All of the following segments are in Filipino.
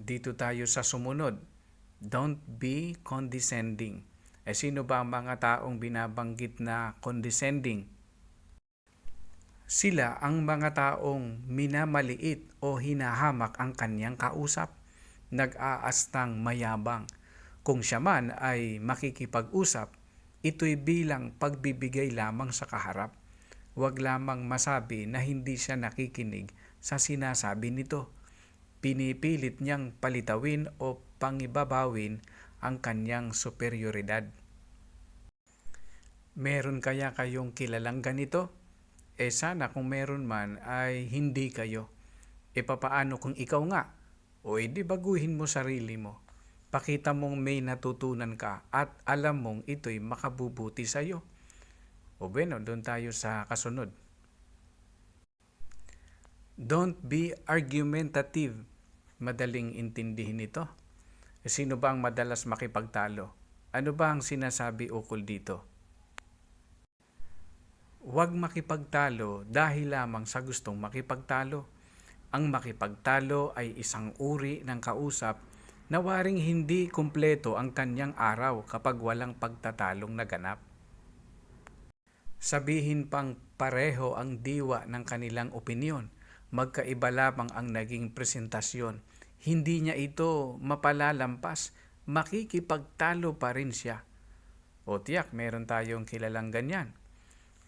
Dito tayo sa sumunod. Don't be condescending. Eh sino ba ang mga taong binabanggit na condescending? Sila ang mga taong minamaliit o hinahamak ang kanyang kausap, nag-aastang mayabang. Kung siya man ay makikipag-usap, ito'y bilang pagbibigay lamang sa kaharap. Huwag lamang masabi na hindi siya nakikinig sa sinasabi nito. Pinipilit niyang palitawin o pangibabawin ang kanyang superioridad. Meron kaya kayong kilalang ganito? Eh sana kung meron man ay hindi kayo. E papaano kung ikaw nga? O edi baguhin mo sarili mo. Pakita mong may natutunan ka at alam mong ito'y makabubuti sa iyo. O bueno, doon tayo sa kasunod. Don't be argumentative. Madaling intindihin ito. Eh, Sino ba ang madalas makipagtalo? Ano ba ang sinasabi ukol dito? Huwag makipagtalo dahil lamang sa gustong makipagtalo. Ang makipagtalo ay isang uri ng kausap na waring hindi kumpleto ang kanyang araw kapag walang pagtatalong naganap. Sabihin pang pareho ang diwa ng kanilang opinyon, magkaiba lamang ang naging presentasyon. Hindi niya ito mapalalampas, makikipagtalo pa rin siya. O tiyak, meron tayong kilalang ganyan.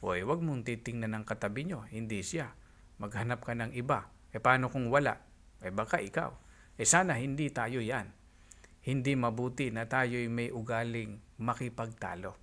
Hoy, wag mong titingnan ng katabi nyo, hindi siya. Maghanap ka ng iba. E paano kung wala? E baka ikaw. E sana hindi tayo yan. Hindi mabuti na tayo'y may ugaling makipagtalo.